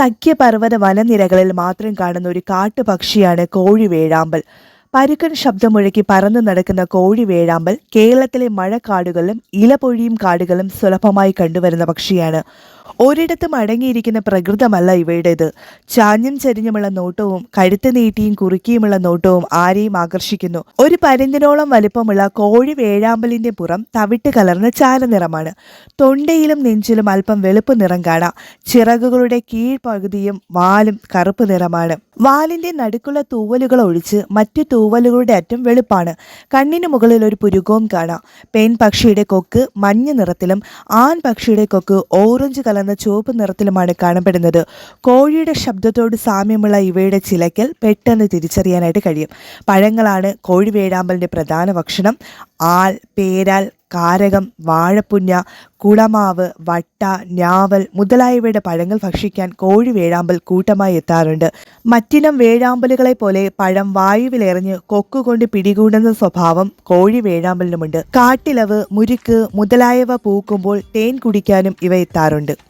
തഗ്യപർവത വനനിരകളിൽ മാത്രം കാണുന്ന ഒരു കാട്ടുപക്ഷിയാണ് കോഴി വേഴാമ്പൽ. പരുക്കൻ ശബ്ദമുഴക്കി പറന്നു നടക്കുന്ന കോഴി വേഴാമ്പൽ കേരളത്തിലെ മഴക്കാടുകളും ഇലപൊഴിയും കാടുകളും സുലഭമായി കണ്ടുവരുന്ന പക്ഷിയാണ്. ഒരിടത്തും അടങ്ങിയിരിക്കുന്ന പ്രകൃതമല്ല ഇവയുടേത്. ചാഞ്ഞും ചരിഞ്ഞുമുള്ള നോട്ടവും കഴുത്ത് നീട്ടിയും കുറുക്കിയുമുള്ള നോട്ടവും ആരെയും ആകർഷിക്കുന്നു. ഒരു പരുന്തിനോളം വലിപ്പമുള്ള കോഴി വേഴാമ്പലിന്റെ പുറം തവിട്ട് കലർന്ന ചാരനിറമാണ് തൊണ്ടയിലും നെഞ്ചിലും അല്പം വെളുപ്പ് നിറം കാണാം. ചിറകുകളുടെ കീഴ്പകുതിയും വാലും കറുപ്പ് നിറമാണ്. വാലിന്റെ നടുക്കുള്ള തൂവലുകൾ ഒഴിച്ച് മറ്റു തൂവലുകളുടെ അറ്റം വെളുപ്പാണ്. കണ്ണിന് മുകളിൽ ഒരു പുരുകവും കാണാം. പെൺ പക്ഷിയുടെ കൊക്ക് മഞ്ഞ നിറത്തിലും ആൺ പക്ഷിയുടെ കൊക്ക് ഓറഞ്ച് കലർന്ന ചുവപ്പ് നിറത്തിലുമാണ് കാണപ്പെടുന്നത്. കോഴിയുടെ ശബ്ദത്തോട് സാമ്യമുള്ള ഇവയുടെ ചിലക്കൽ പെട്ടെന്ന് തിരിച്ചറിയാനായിട്ട് കഴിയും. പഴങ്ങളാണ് കോഴി വേഴാമ്പലിന്റെ പ്രധാന ഭക്ഷണം. ആൽ പേരാൽ കാരകം വാഴപ്പുഞ്ഞ കുളമാവ് വട്ട ഞാവൽ മുതലായവയുടെ പഴങ്ങൾ ഭക്ഷിക്കാൻ കോഴി വേഴാമ്പൽ കൂട്ടമായി എത്താറുണ്ട്. മറ്റിനം വേഴാമ്പലുകളെ പോലെ പഴം വായുവിലെറിഞ്ഞ് കൊക്കുകൊണ്ട് പിടികൂടുന്ന സ്വഭാവം കോഴി വേഴാമ്പലിനുമുണ്ട്. കാട്ടിലവ് മുരുക്ക് മുതലായവ പൂക്കുമ്പോൾ തേൻ കുടിക്കാനും ഇവ എത്താറുണ്ട്.